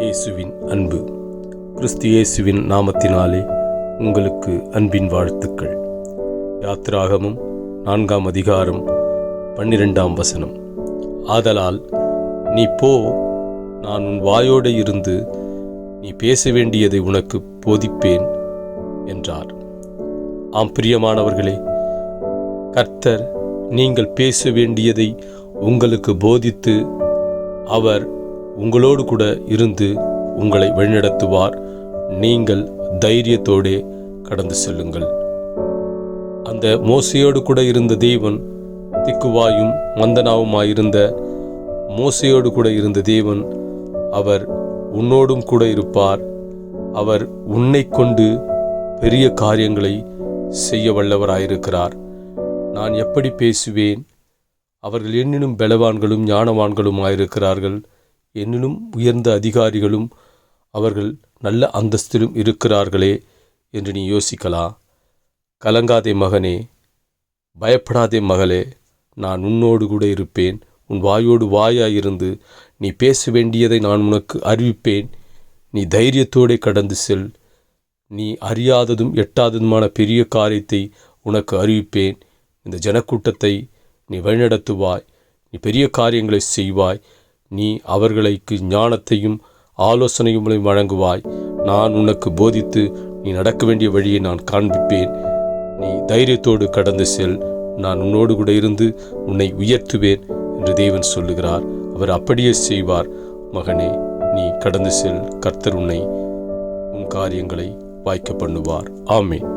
இயேசுவின் அன்பு. கிறிஸ்து இயேசுவின் நாமத்தினாலே உங்களுக்கு அன்பின் வாழ்த்துக்கள். யாத்திராகமும் நான்காம் அதிகாரம் பன்னிரெண்டாம் வசனம். ஆதலால் நீ போ நான் உன் வாயோடு இருந்து நீ பேச வேண்டியதை உனக்கு போதிப்பேன் என்றார். ஆம் பிரியமானவர்களே கர்த்தர் நீங்கள் பேச வேண்டியதை உங்களுக்கு போதித்து அவர் உங்களோடு கூட இருந்து உங்களை வழிநடத்துவார். நீங்கள் தைரியத்தோடே கடந்து செல்லுங்கள். அந்த மோசையோடு கூட இருந்த தேவன் திக்குவாயும் மந்தனாவுமாயிருந்த மோசையோடு கூட இருந்த தேவன் அவர் உன்னோடும் கூட இருப்பார். அவர் உன்னை கொண்டு பெரிய காரியங்களை செய்ய வல்லவராயிருக்கிறார். நான் எப்படி பேசுவேன்? அவர்கள் என்னினும் பலவான்களும் ஆயிருக்கிறார்கள் என்னிலும் உயர்ந்த அதிகாரிகளும் அவர்கள் நல்ல அந்தஸ்திலும் இருக்கிறார்களே என்று நீ யோசிக்கலாம் கலங்காதே மகனே பயப்படாதே மகளே நான் உன்னோடு கூட இருப்பேன். உன் வாயோடு வாயாயிருந்து நீ பேச வேண்டியதை நான் உனக்கு அறிவிப்பேன். நீ தைரியத்தோடே கடந்து செல். நீ அறியாததும் எட்டாததுமான பெரிய காரியத்தை உனக்கு அறிவிப்பேன். இந்த ஜனக்கூட்டத்தை நீ வழிநடத்துவாய். நீ பெரிய காரியங்களை செய்வாய். நீ அவர்களுக்கு ஞானத்தையும் ஆலோசனையும் வழங்குவாய். நான் உனக்கு போதித்து நீ நடக்க வேண்டிய வழியை நான் காண்பிப்பேன். நீ தைரியத்தோடு கடந்து செல். நான் உன்னோடு கூட இருந்து உன்னை உயர்த்துவேன் என்று தேவன் சொல்லுகிறார். அவர் அப்படியே செய்வார். மகனே நீ கடந்து செல். கர்த்தர் உன்னை உன் காரியங்களை வாய்க்க பண்ணுவார். ஆமே